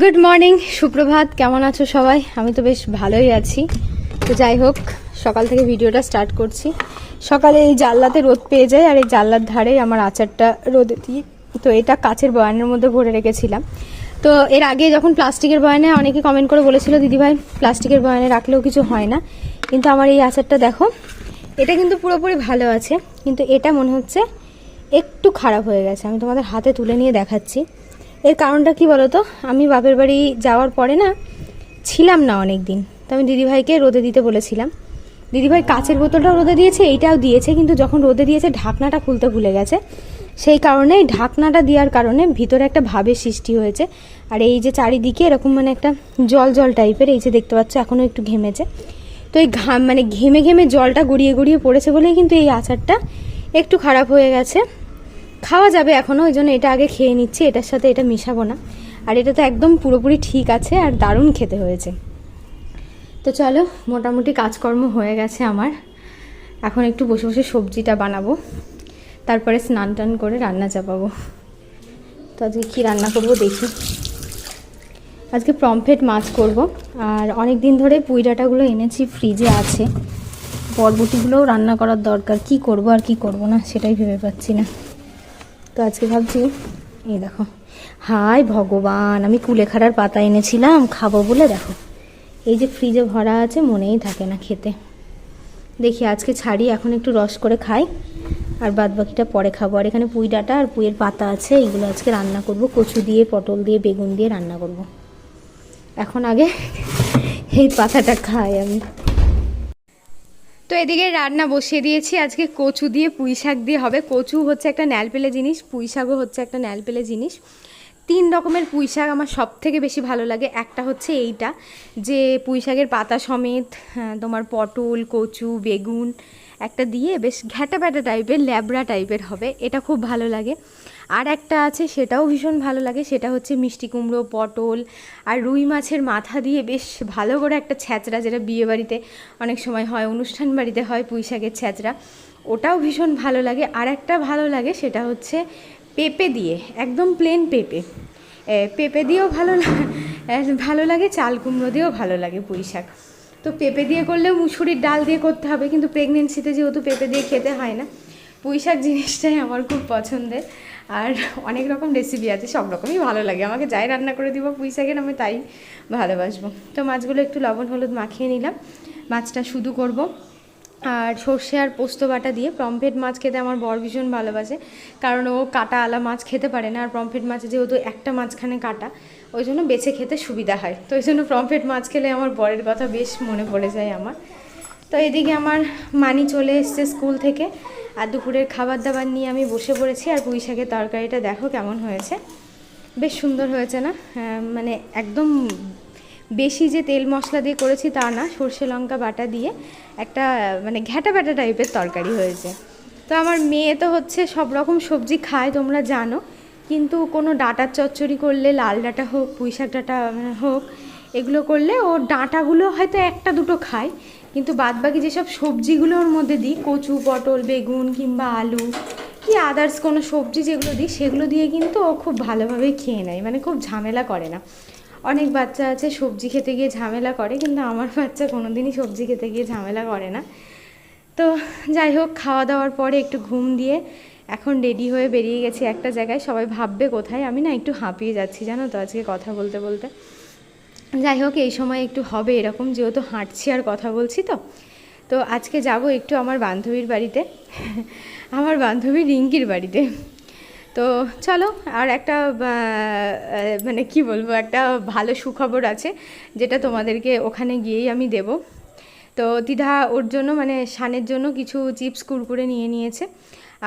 Good morning সুপ্রভাত। কেমন আছো সবাই? আমি তো বেশ ভালোই আছি। তো যাই হোক, সকাল থেকে ভিডিওটা স্টার্ট করছি। সকালে এই জানলাতে রোদ পেয়ে যায় আর এই জানলার ধারে আমার আচারটা রোদে দিই তো এটা কাচের বয়ানের মধ্যে ভরে রেখেছিলাম। তো এর আগে যখন প্লাস্টিকের বয়ানে অনেকে কমেন্ট করে বলেছিল দিদিভাই প্লাস্টিকের বয়ানে রাখলেও কিছু হয় না। কিন্তু আমার এই আচারটা দেখো, এটা কিন্তু পুরোপুরি ভালো আছে। কিন্তু এটা মনে হচ্ছে একটু খারাপ হয়ে গেছে। আমি তোমাদের হাতে তুলে নিয়ে দেখাচ্ছি। এর কারণটা কি বলো তো আমি বাপের বাড়ি যাওয়ার পরে না ছিলাম না অনেক দিন তো আমি দিদিভাইকে রোদে দিতে বলেছিলাম। দিদিভাই কাচের বোতলটাও রোদে দিয়েছে, এইটাও দিয়েছে, কিন্তু যখন রোদে দিয়েছে ঢাকনাটা খুলতে ভুলে গেছে। সেই কারণে ঢাকনাটা দেওয়ার কারণে ভিতরে একটা ভাবের সৃষ্টি হয়েছে। আর এই যে চারিদিকে এরকম মানে একটা জল জল টাইপের, এই যে দেখতে পাচ্ছ এখনও একটু ঘেমেছে। তো এই ঘাম মানে ঘেমে ঘেমে জলটা গড়িয়ে গড়িয়ে পড়েছে বলেই কিন্তু এই আচারটা একটু খারাপ হয়ে গেছে। খাওয়া যাবে এখনও ওই জন্য এটা আগে খেয়ে নিচ্ছি, এটার সাথে এটা মিশাবো না। আর এটা তো একদম পুরোপুরি ঠিক আছে আর দারুণ খেতে হয়েছে। তো চলো, মোটামুটি কাজকর্ম হয়ে গেছে আমার। এখন একটু বসে বসে সবজিটা বানাবো, তারপরে স্নান টান করে রান্না চাপাবো। তো আজকে কী রান্না করব দেখি। আজকে পমফ্রেট মাছ করব, আর অনেক দিন ধরে পুঁই ডাঁটাগুলো এনেছি, ফ্রিজে আছে। বরবটিগুলোও রান্না করার দরকার, কি করব আর কি করব না, সেটাই ভেবে পাচ্ছি না। তো আজকে ভাবছি, এই দেখো। হাই ভগবান, আমি কুলেখাড়ার পাতা এনেছিলাম, খাব বলে দেখো। এই যে ফ্রিজে ভরা আছে, মনেই থাকে না খেতে। দেখি, আজকে ছাড়ি, এখন একটু রস করে খাই, আর বাদ বাকিটা পরে খাব। আর এখানে পুঁই ডাঁটা আর পুঁইয়ের পাতা আছে, এইগুলো আজকে রান্না করব। কচু দিয়ে, পটল দিয়ে, বেগুন দিয়ে রান্না করব। এখন আগে এই পাতাটা খাই আমি। তো এদিকে রান্না বসিয়ে দিয়েছি। আজকে কচু দিয়ে পুঁই শাক দিয়ে হবে। কচু হচ্ছে একটা ন্যালপেলে জিনিস পুঁই শাকও হচ্ছে একটা ন্যালপেলে জিনিস। তিন রকমের পুঁই শাক আমার সব থেকে বেশি ভালো লাগে। একটা হচ্ছে এইটা যে পুঁই শাকের পাতা সমেত হ্যাঁ, তোমার পটল কচু বেগুন একটা দিয়ে বেশ ঘ্যাটা প্যাটা টাইপের ল্যাবড়া টাইপের হবে। এটা খুব ভালো লাগে। আর একটা আছে, সেটাও ভীষণ ভালো লাগে। সেটা হচ্ছে মিষ্টি কুমড়ো, পটল আর রুই মাছের মাথা দিয়ে বেশ ভালো করে একটা ছ্যাঁচড়া, যেটা বিয়েবাড়িতে অনেক সময় হয়, অনুষ্ঠান বাড়িতে হয় পুঁই শাকের ছ্যাঁচড়া। ওটাও ভীষণ ভালো লাগে। আর একটা ভালো লাগে, সেটা হচ্ছে পেঁপে দিয়ে, একদম প্লেন পেঁপে। পেঁপে দিয়েও ভালো লাগে ভালো লাগে, চাল কুমড়ো দিয়েও ভালো লাগে পুঁই শাক। তো পেঁপে দিয়ে করলেও মুসুরির ডাল দিয়ে করতে হবে, কিন্তু প্রেগনেন্সিতে যেহেতু পেঁপে দিয়ে খেতে হয় না পুঁই শাক জিনিসটাই আমার খুব পছন্দের। আর অনেক রকম রেসিপি আছে, সব রকমই ভালো লাগে। আমাকে যাই রান্না করে দিব পুঁই শাকের আমি তাই ভালোবাসবো। তো মাছগুলো একটু লবণ, হলুদ মাখিয়ে নিলাম। মাছটা শুধু করব। আর সর্ষে আর পোস্ত বাটা দিয়ে পমফ্রেট মাছ খেতে আমার বর ভীষণ ভালোবাসে। কারণ ও কাটা আলা মাছ খেতে পারে না আর পমফ্রেট মাছে যেহেতু একটা মাঝখানে কাটা ওই জন্য বেছে খেতে সুবিধা হয়। তো ওই জন্য পমফ্রেট মাছ খেলে আমার বরের কথা বেশ মনে পড়ে যায় আমার। তো এদিকে আমার মানি চলে এসছে স্কুল থেকে আর দুপুরের খাবার দাবার নিয়ে আমি বসে পড়েছি আর পুঁই শাকের তরকারিটা দেখো কেমন হয়েছে। বেশ সুন্দর হয়েছে না? হ্যাঁ, মানে একদম বেশি যে তেল মশলা দিয়ে করেছি তা না, সর্ষে লঙ্কা বাটা দিয়ে একটা মানে ঘ্যাটা ব্যাটা টাইপের তরকারি হয়েছে। তো আমার মেয়ে তো হচ্ছে সব রকম সবজি খায়, তোমরা জানো। কিন্তু কোনো ডাঁটার চচ্চড়ি করলে, লাল ডাঁটা হোক, পুঁই শাক ডাঁটা হোক, এগুলো করলে ও ডাঁটাগুলো হয়তো একটা দুটো খায়। কিন্তু বাদবাকি যেসব সবজিগুলো ওর মধ্যে দিই, কচু, পটল, বেগুন কিংবা আলু, কি আদার্স কোনো সবজি যেগুলো দিই, সেগুলো দিয়ে কিন্তু ও খুব ভালোভাবেই খেয়ে নেয় মানে খুব ঝামেলা করে না। অনেক বাচ্চা আছে, সবজি খেতে গিয়ে ঝামেলা করে, কিন্তু আমার বাচ্চা কোনোদিনই সবজি খেতে গিয়ে ঝামেলা করে না। তো যাই হোক, খাওয়া দাওয়ার পরে একটু ঘুম দিয়ে এখন রেডি হয়ে বেরিয়ে গেছি একটা জায়গায়। সবাই ভাববে কোথায়? আমি না একটু হাঁপিয়ে যাচ্ছি, জানো তো আজকে কথা বলতে বলতে। যাই হোক, এই সময় একটু হবে এরকম, যেহেতু হাঁটছি আর কথা বলছি তো। তো আজকে যাব একটু আমার বান্ধবীর বাড়িতে, আমার বান্ধবী রিঙ্কির বাড়িতে। তো চলো, আর একটা মানে কি বলব, একটা ভালো সুখবর আছে, যেটা তোমাদেরকে ওখানে গিয়েই আমি দেব। তো দিদা ওর জন্য মানে শানের জন্য কিছু চিপস কুরকুরে নিয়ে নিয়েছে।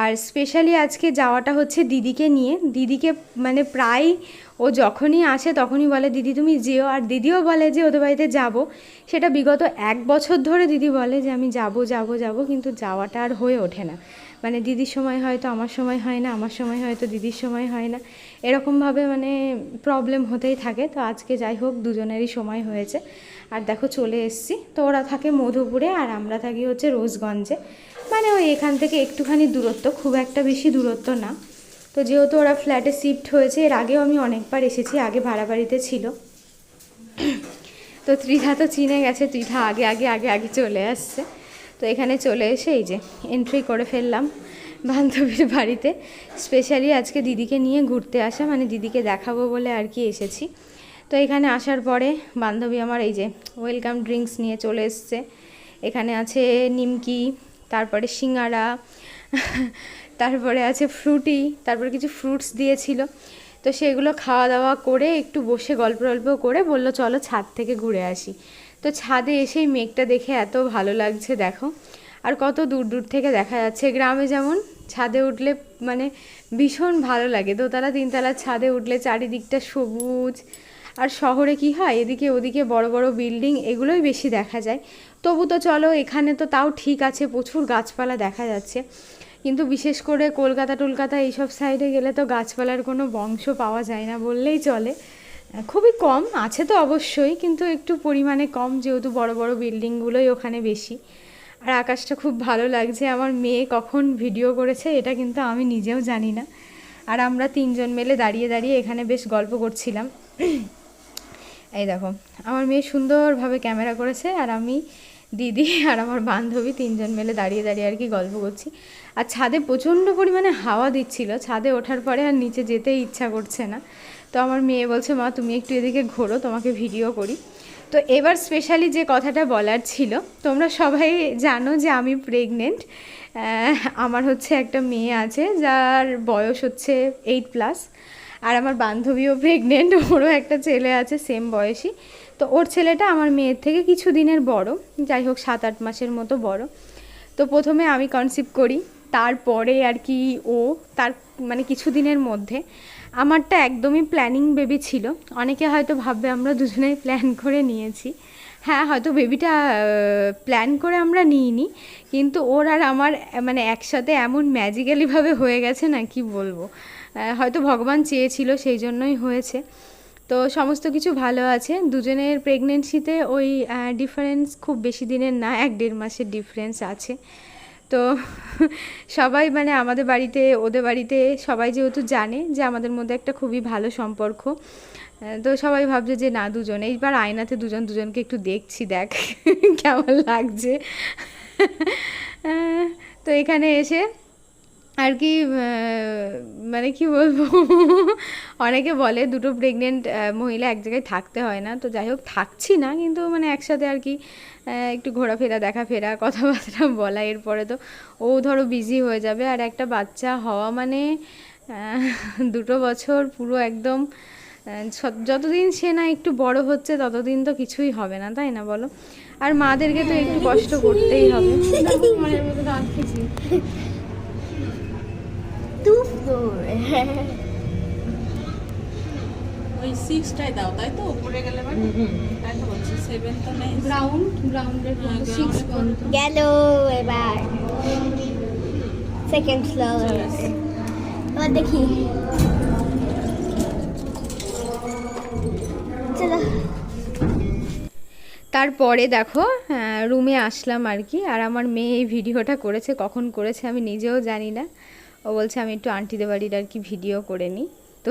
আর স্পেশালি আজকে যাওয়াটা হচ্ছে দিদিকে নিয়ে। দিদিকে মানে প্রায় ও যখনই আসে তখনই বলে, দিদি তুমি যেও। আর দিদিও বলে যে, ওদের বাড়িতে যাব। সেটা বিগত এক বছর ধরে দিদি বলে যে, আমি যাব যাব যাব। কিন্তু যাওয়াটা আর হয়ে ওঠে না। মানে দিদির সময় হয়তো আমার সময় হয় না, আমার সময় হয়তো দিদির সময় হয় না। এরকমভাবে মানে প্রবলেম হতেই থাকে। তো আজকে যাই হোক, দুজনেরই সময় হয়েছে। আর দেখো চলে এসছি। তো ওরা থাকে মধুপুরে আর আমরা থাকি হচ্ছে রোজগঞ্জে। মানে ওই এখান থেকে একটুখানি দূরত্ব, খুব একটা বেশি দূরত্ব না। তো যেহেতু ওরা ফ্ল্যাটে শিফট হয়েছে, এর আগেও আমি অনেকবার এসেছি, আগে ভাড়া বাড়িতে ছিল। তো ত্রিধা তো চিনে গেছে, ত্রিধা আগে আগে আগে আগে চলে আসছে। তো এখানে চলে এসে এই যে এন্ট্রি করে ফেললাম বান্ধবীর বাড়িতে। স্পেশালি আজকে দিদিকে নিয়ে ঘুরতে আসা মানে দিদিকে দেখাবো বলে আর কি এসেছি। তো এখানে আসার পরে বান্ধবী আমার এই যে ওয়েলকাম ড্রিঙ্কস নিয়ে চলে এসছে। এখানে আছে নিমকি, তারপরে সিঙ্গারা, তারপরে আছে ফ্রুটি তারপরে কিছু ফ্রুটস দিয়েছিল। তো সেগুলো খাওয়া দাওয়া করে একটু বসে গল্প টল্প করে বলল, চলো ছাদ থেকে ঘুরে আসি। তো ছাদে এসেই মেঘটা দেখে এত ভালো লাগছে, দেখো। আর কত দূর দূর থেকে দেখা যাচ্ছে, গ্রামে যেমন ছাদে উঠলে মানে ভীষণ ভালো লাগে। দোতলা তিনতলার ছাদে উঠলে চারিদিকটা সবুজ। আর শহরে কি হয়, এদিকে ওদিকে বড় বড় বিল্ডিং এগুলোই বেশি দেখা যায়। তবু তো চলো, এখানে তো তাও ঠিক আছে, প্রচুর গাছপালা দেখা যাচ্ছে। কিন্তু বিশেষ করে কলকাতা টলকাতা এইসব সাইডে গেলে তো গাছপালার কোনো বংশ পাওয়া যায় না বললেই চলে। খুবই কম, আছে তো অবশ্যই, কিন্তু একটু পরিমাণে কম যেহেতু বড় বড় বিল্ডিংগুলোই ওখানে বেশি। আর আকাশটা খুব ভালো লাগছে, আমার মেয়ে কখন ভিডিও করেছে এটা কিন্তু আমি নিজেও জানি না। আর আমরা তিনজন মিলে দাঁড়িয়ে দাঁড়িয়ে এখানে বেশ গল্প করছিলাম। এই দেখো, আমার মেয়ে সুন্দরভাবে ক্যামেরা করেছে আর আমি দিদি আর আমার বান্ধবী তিনজন মিলে দাঁড়িয়ে দাঁড়িয়ে আর কি গল্প করছি। আর ছাদে প্রচণ্ড পরিমাণে হাওয়া দিচ্ছিল, ছাদে ওঠার পরে আর নিচে যেতেই ইচ্ছা করছে না। তো আমার মেয়ে বলছে, মা, তুমি একটু এদিকে ঘোরো, তোমাকে ভিডিও করি। তো এবার স্পেশালি যে কথাটা বলার ছিল, তোমরা সবাই জানো যে আমি প্রেগনেন্ট আমার হচ্ছে একটা মেয়ে আছে, যার বয়স হচ্ছে এইট প্লাস আর আমার বান্ধবীও প্রেগনেন্ট ওরও একটা ছেলে আছে সেম বয়সী। তো ওর ছেলেটা আমার মেয়ের থেকে কিছু দিনের বড়, যাই হোক সাত আট মাসের মতো বড়। তো প্রথমে আমি কনসিভ করি, তারপরে আর কি ও তার মানে কিছু দিনের মধ্যে। আমারটা একদমই প্ল্যানিং বেবি ছিল, অনেকে হয়তো ভাববে আমরা দুজনেই প্ল্যান করে নিয়েছি। হ্যাঁ হয়তো বেবিটা প্ল্যান করে আমরা নিইনি, কিন্তু ওর আর আমার মানে একসাথে এমন ম্যাজিক্যালিভাবে হয়ে গেছে না কি বলব। হয়তো ভগবান চেয়েছিল, সেই জন্যই হয়েছে। তো সমস্ত কিছু ভালো আছে। দুজনের প্রেগনেন্সিতে ওই ডিফারেন্স খুব বেশি দিনের না, এক দেড় মাসের ডিফারেন্স আছে। তো সবাই মানে আমাদের বাড়িতে, ওদের বাড়িতে সবাই যেহেতু জানে যে আমাদের মধ্যে একটা খুবই ভালো সম্পর্ক তো সবাই ভাবছে যে না, দুজন। এইবার আয়নাতে দুজন দুজনকে একটু দেখছি, দেখ কেমন লাগছে। তো এখানে এসে আর কি মানে কি বলব? অনেকে বলে দুটো প্রেগনেন্ট মহিলা এক জায়গায় থাকতে হয় না। তো যাই হোক থাকছি না কিন্তু মানে একসাথে আর কি একটু ঘোরাফেরা দেখাফেরা কথাবার্তা বলা এরপরে তো ও ধরো বিজি হয়ে যাবে। আর একটা বাচ্চা হওয়া মানে দুটো বছর পুরো একদম যতদিন সে না একটু বড় হচ্ছে ততদিন তো কিছুই হবে না তাই না বলো? আর মাদেরকে তো একটু কষ্ট করতেই হবে। ওই সিক্সটাই দাও তাই তো? উপরে গেলে মানে? তাই তো বলছি সেভেন তো নেই। গ্রাউন্ড গ্রাউন্ডের সিক্স গেল এবার। সেকেন্ড ফ্লোর এবার দেখি। চলো। তারপরে দেখো রুমে আসলাম আর কি আর আমার মেয়ে এই ভিডিওটা করেছে কখন করেছে আমি নিজেও জানি না। ও বলছে, আমি একটু আন্টিদের বাড়ির আর কি ভিডিও করে নিই। তো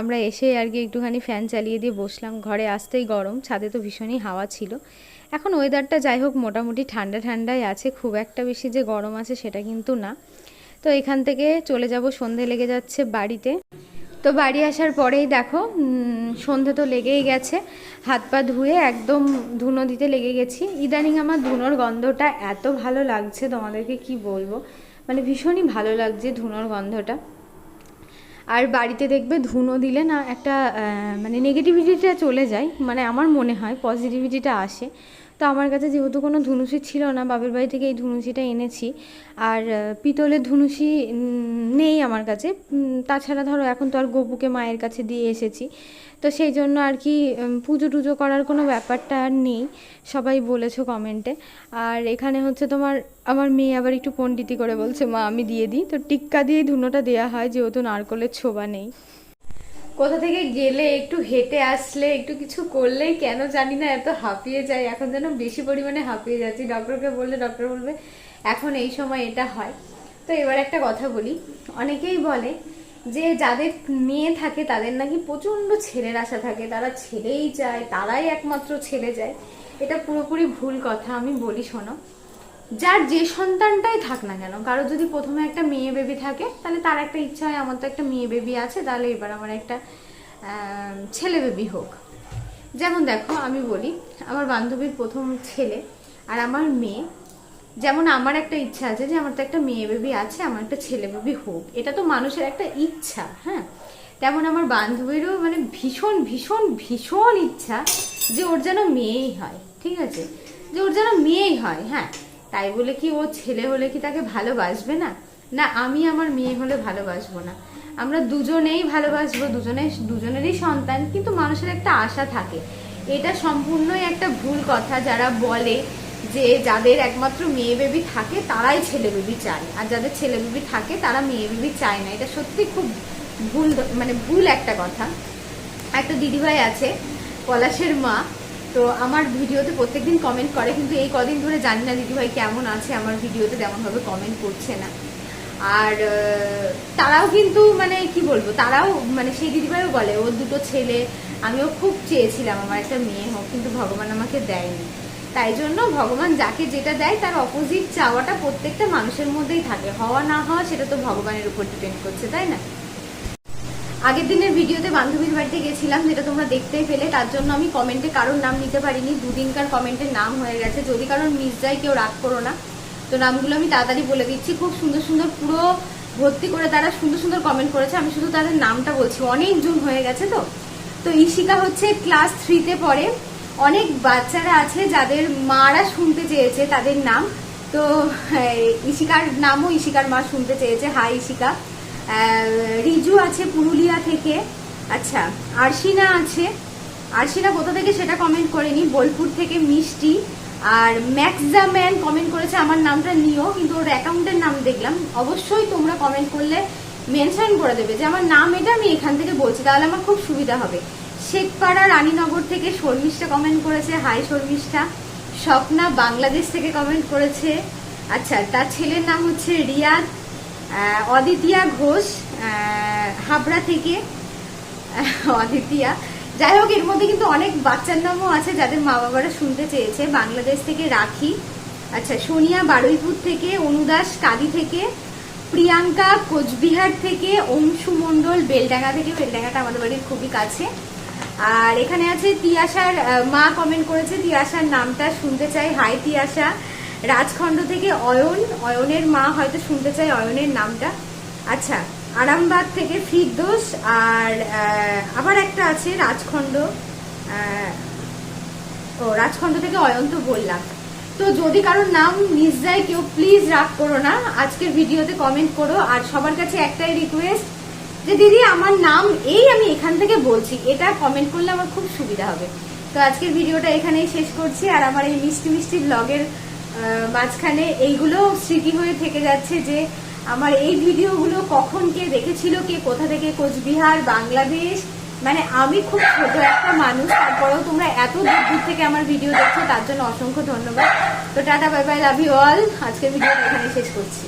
আমরা এসে আর কি একটুখানি ফ্যান চালিয়ে দিয়ে বসলাম। ঘরে আসতেই গরম, ছাদে তো ভীষণই হাওয়া ছিল। এখন ওয়েদারটা যাই হোক, মোটামুটি ঠান্ডা ঠান্ডাই আছে। খুব একটা বেশি যে গরম আছে সেটা কিন্তু না। তো এখান থেকে চলে যাব, সন্ধে লেগে যাচ্ছে বাড়িতে। তো বাড়ি আসার পরেই দেখো সন্ধে তো লেগেই গেছে। হাত পা ধুয়ে একদম ধুনো দিতে লেগে গেছি। ইদানিং আমার ধুনোর গন্ধটা এত ভালো লাগছে, তোমাদেরকে কি বলব? মানে ভীষণই ভালো লাগছে ধুনোর গন্ধটা। আর বাড়িতে দেখবে ধুনো দিলে না একটা মানে নেগেটিভিটিটা চলে যায়। মানে আমার মনে হয় পজিটিভিটিটা আসে। তো আমার কাছে যেহেতু কোনো ধুনুসি ছিল না, বাপের বাড়ি থেকে এই ধুনুসিটা এনেছি। আর পিতলের ধুনুসি নেই আমার কাছে। তাছাড়া ধরো এখন তো আর গপুকে মায়ের কাছে দিয়ে এসেছি। তো সেই জন্য আর কি পুজো টুজো করার কোনো ব্যাপারটা আর নেই। সবাই বলেছ কমেন্টে। আর এখানে হচ্ছে তোমার, আমার মেয়ে আবার একটু পণ্ডিতি করে বলছে, মা, আমি দিয়ে দিই। তো টিক্কা দিয়েই ধুনোটা দেওয়া হয়, যেহেতু নারকলের ছোবা নেই। কোথা থেকে গেলে একটু হেঁটে আসলে একটু কিছু করলেই কেন জানি না, এত হাঁপিয়ে যায় এখন যেন বেশি পরিমাণে হাঁপিয়ে যাচ্ছি। ডক্টরকে বললে ডক্টর বলবে, এখন এই সময় এটা হয়। তো এবার একটা কথা বলি। অনেকেই বলে যে, যাদের মেয়ে থাকে তাদের নাকি প্রচণ্ড ছেলের আশা থাকে। তারা ছেলেই যায় তারাই একমাত্র ছেলে যায় এটা পুরোপুরি ভুল কথা, আমি বলি শোনো। যার যে সন্তানটাই থাক না কেন, কারও যদি প্রথমে একটা মেয়ে বেবি থাকে, তাহলে তার একটা ইচ্ছা হয়, আমার তো একটা মেয়ে বেবি আছে, তাহলে এবার আমার একটা ছেলে বেবি হোক। যেমন দেখো, আমি বলি, আমার বান্ধবীর প্রথম ছেলে আর আমার মেয়ে, যেমন আমার একটা ইচ্ছা আছে যে আমার তো একটা মেয়ে বেবি আছে, আমার একটা ছেলে বেবি হোক। এটা তো মানুষের একটা ইচ্ছা হ্যাঁ? তেমন আমার বান্ধবীরও মানে ভীষণ ভীষণ ভীষণ ইচ্ছা যে ওর যেন মেয়েই হয়, ঠিক আছে? যে ওর যেন মেয়েই হয় হ্যাঁ? তাই বলে কি ও ছেলে হলে কি তাকে ভালোবাসবে না? না, আমি আমার মেয়ে হলে ভালোবাসবো না। আমরা দুজনেই ভালোবাসবো, দুজনে, দুজনেরই সন্তান, কিন্তু মানুষের একটা আশা থাকে। এটা সম্পূর্ণই একটা ভুল কথা যারা বলে যে যাদের একমাত্র মেয়ে বেবি থাকে, তারাই ছেলে বেবি চায়। আর যাদের ছেলে বেবি থাকে, তারা মেয়ে বেবি চায় না। এটা সত্যি খুব ভুল মানে ভুল একটা কথা। একটা দিদিভাই আছে, পলাশের মা। তো আমার ভিডিওতে প্রত্যেকদিন কমেন্ট করে, কিন্তু এই কদিন ধরে জানি না দিদিভাই কেমন আছে, আমার ভিডিওতে তেমনভাবে কমেন্ট করছে না। আর তারাও কিন্তু মানে কি বলব, তারাও মানে সেই দিদিভাইও বলে ওর দুটো ছেলে, আমিও খুব চেয়েছিলাম আমার একটা মেয়ে হোক, কিন্তু ভগবান আমাকে দেয়নি। তাই জন্য ভগবান যাকে যেটা দেয়, তার অপোজিট চাওয়াটা প্রত্যেকটা মানুষের মধ্যেই থাকে। হওয়া না হওয়া, সেটা তো ভগবানের উপর ডিপেন্ড করছে, তাই না? আগের দিনের ভিডিওতে বান্ধবীর বাড়িতে গেছিলাম, যেটা তোমরা দেখতেই পেলে। তার জন্য আমি কমেন্টে কারোর নাম নিতে পারিনি। দুদিনকার কমেন্টের নাম হয়ে গেছে। যদি কারোর মিস যায়, কেউ রাগ করো না। তো নামগুলো আমি তাড়াতাড়ি বলে দিচ্ছি। খুব সুন্দর সুন্দর পুরো ভর্তি করে তারা সুন্দর সুন্দর কমেন্ট করেছে। আমি শুধু তাদের নামটা বলছি। অনেক জুন হয়ে গেছে তো। তো ঈশিকা হচ্ছে ক্লাস থ্রিতে পড়ে। অনেক বাচ্চারা আছে যাদের মারা শুনতে চেয়েছে তাদের নাম। তো ঈশিকার নামও ঈশিকার মা শুনতে চেয়েছে। হাই ঈশিকা। রিজু আছে পুরুলিয়া থেকে। আচ্ছা আরশিনা আছে। আরশিনা কোথা থেকে সেটা কমেন্ট করেনি। বোলপুর থেকে মিষ্টি। আর ম্যাক্সাম্যান কমেন্ট করেছে, আমার নামটা নিও, কিন্তু ওর অ্যাকাউন্টের নাম দেখলাম। অবশ্যই তোমরা কমেন্ট করলে মেনশন করে দেবে যে আমার নাম এটা আমি এখান থেকে বলছি, তাহলে আমার খুব সুবিধা হবে। শেখপাড়া রানীনগর থেকে শর্মিষ্ঠা কমেন্ট করেছে। হাই শর্মিষ্ঠা। স্বপ্না বাংলাদেশ থেকে কমেন্ট করেছে। আচ্ছা তার ছেলের নাম হচ্ছে রিয়াদ। অদিতিয়া ঘোষ হাবড়া থেকে। অদিতিয়া। যাই হোক, এর মধ্যে কিন্তু অনেক বাচ্চার নামও আছে যাদের মা বাবারা শুনতে চেয়েছে। বাংলাদেশ থেকে রাখি আচ্ছা সোনিয়া বারুইপুর থেকে অনুদাস কাদি থেকে, প্রিয়াঙ্কা কোচবিহার থেকে, অংশু মণ্ডল বেলডাঙ্গা থেকে। বেলডাঙ্গাটা আমাদের বাড়ির খুবই কাছে। আর এখানে আছে তিয়াশার মা কমেন্ট করেছে, তিয়াশার নামটা শুনতে চাই। হাই তিয়াশা। রাজখণ্ড থেকে অয়ন, অয়নের মা হয়তো শুনতে চাই অয়নের নামটা। আচ্ছা আরামবাগ থেকে ফিরদোস আর আবার একটা আছে রাজখণ্ড। ও, রাজখণ্ড থেকে অয়ন্ত বললাম। তো যদি কারোর নাম মিস যায়, কেউ প্লিজ রাগ করো না। আজকের ভিডিওতে কমেন্ট করো। আর সবার কাছে একটাই রিকোয়েস্ট যে, দিদি, আমার নাম এই আমি এখান থেকে বলছি। এটা কমেন্ট করলে আমার খুব সুবিধা হবে। তো আজকের ভিডিওটা এখানেই শেষ করছি। আর আমার এই মিষ্টি মিষ্টি ব্লগের মাঝখানে এইগুলো স্মৃতি হয়ে থেকে যাচ্ছে যে আমার এই ভিডিওগুলো কখন কে দেখেছিল, কে কোথা থেকে কোচবিহার, বাংলাদেশ? মানে আমি খুব ছোট একটা মানুষ, তারপরেও তোমরা এত দূর দূর থেকে আমার ভিডিও দেখছ, তার জন্য অসংখ্য ধন্যবাদ। তো tata bye bye love you all আজকের ভিডিও এখানে শেষ করছি।